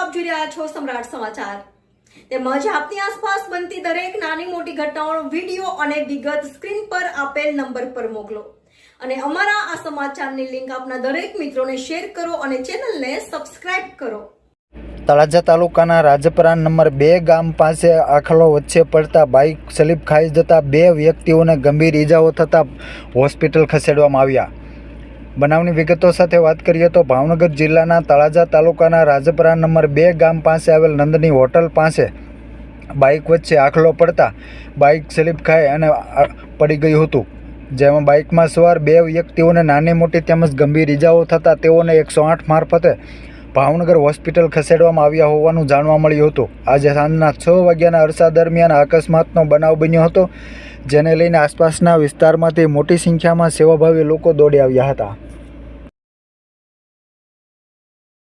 આપ જોઈ રહ્યા છો સમ્રાટ સમાચાર. તેમજ આપની આસપાસ બનતી દરેક નાની મોટી ઘટનાઓનો વીડિયો અને વિગત સ્ક્રીન પર આપેલ નંબર પર મોકલો. અને અમારા આ સમાચારની લિંક આપના દરેક મિત્રોને શેર કરો અને ચેનલને સબસ્ક્રાઇબ કરો. તળાજા તાલુકાના રાજપરા નંબર બે ગામ પાસે આખલો વચ્ચે પડતા બાઇક સ્લીપ ખાઈ જતા બે વ્યક્તિઓને ગંભીર ઈજાઓ થતાં હોસ્પિટલ ખસેડવામાં આવ્યા. બનાવની વિગતો સાથે વાત કરીએ તો ભાવનગર જિલ્લાના તળાજા તાલુકાના રાજપરા નંબર બે ગામ પાસે આવેલ નંદની હોટલ પાસે બાઇક વચ્ચે આખલો પડતા બાઇક સ્લીપ ખાઈ અને પડી ગયું હતું. જેમાં બાઇકમાં સવાર બે વ્યક્તિઓને નાની મોટી તેમજ ગંભીર ઈજાઓ થતાં તેઓને એકસો આઠ મારફતે ભાવનગર હોસ્પિટલ ખસેડવામાં આવ્યા હોવાનું જાણવા મળ્યું હતું. આજે સાંજના છ વાગ્યાના અરસા દરમિયાન અકસ્માતનો બનાવ બન્યો હતો. જેને લઈને આસપાસના વિસ્તારમાંથી મોટી સંખ્યામાં સેવાભાવી લોકો દોડી આવ્યા હતા.